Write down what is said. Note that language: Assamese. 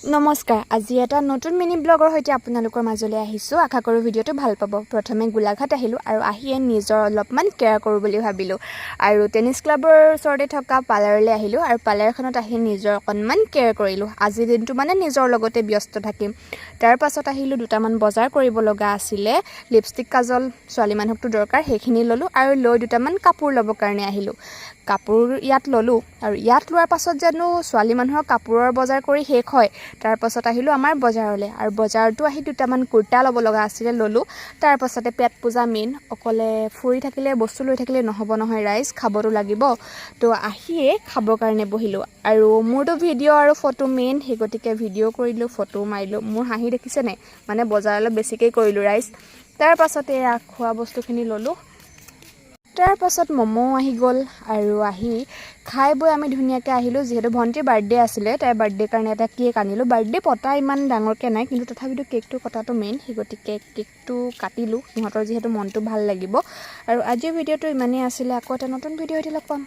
নমস্কাৰ আজি এটা নতুন মিনি ব্লগৰ সৈতে আপোনালোকৰ মাজলৈ আহিছোঁ। আশা কৰোঁ ভিডিঅ'টো ভাল পাব। প্ৰথমে গোলাঘাট আহিলোঁ আৰু আহিয়ে নিজৰ অলপমান কেয়াৰ কৰোঁ বুলি ভাবিলোঁ। আৰু টেনিছ ক্লাবৰ ওচৰতে থকা পাৰ্লাৰলৈ আহিলোঁ আৰু পাৰ্লাৰখনত আহি নিজৰ অকণমান কেয়াৰ কৰিলোঁ। আজিৰ দিনটো মানে নিজৰ লগতে ব্যস্ত থাকিম। তাৰ পাছত আহিলোঁ দুটামান বজাৰ কৰিব লগা আছিলে। লিপষ্টিক কাজল ছোৱালী মানুহকতো দৰকাৰ সেইখিনি ল'লোঁ আৰু লৈ দুটামান কাপোৰ ল'বৰ কাৰণে আহিলোঁ। কাপোৰ ইয়াত ল'লোঁ আৰু ইয়াত লোৱাৰ পাছত জানো ছোৱালী মানুহৰ কাপোৰৰ বজাৰ কৰি শেষ হয়। তাৰ পাছত আহিলোঁ আমাৰ বজাৰলৈ। আৰু বজাৰতো আহি দুটামান কুৰ্তা ল'ব লগা আছিলে ল'লোঁ। তাৰ পাছতে পেট পূজা মেইন অকলে ফুৰি থাকিলে বস্তু লৈ থাকিলে নহ'ব নহয় ৰাইজ খাবতো লাগিব। তো আহিয়ে খাবৰ কাৰণে বহিলোঁ। আৰু মোৰতো ভিডিঅ' আৰু ফটো মেইন সেই গতিকে ভিডিঅ' কৰিলোঁ ফটো মাৰিলোঁ। মোৰ হাঁহি দেখিছে নাই মানে বজাৰ অলপ বেছিকৈ কৰিলোঁ ৰাইজ তাৰ পাছতে এয়া খোৱা বস্তুখিনি ল'লোঁ। তাৰ পাছত ম'ম' আহি গ'ল আৰু আহি খাই বৈ আমি ধুনীয়াকৈ আহিলোঁ। যিহেতু ভণ্টিৰ বাৰ্থডে আছিলে তাইৰ বাৰ্থডে কাৰণে এটা কেক আনিলোঁ। বাৰ্থডে পতা ইমান ডাঙৰকৈ নাই কিন্তু তথাপিতো কেকটো কটাটো মেইন সেই গতিকে কেকটো কাটিলোঁ। সিহঁতৰ যিহেতু মনটো ভাল লাগিব। আৰু আজিৰ ভিডিঅ'টো ইমানেই আছিলে। আকৌ এটা নতুন ভিডিঅ' এটি লগ পাম।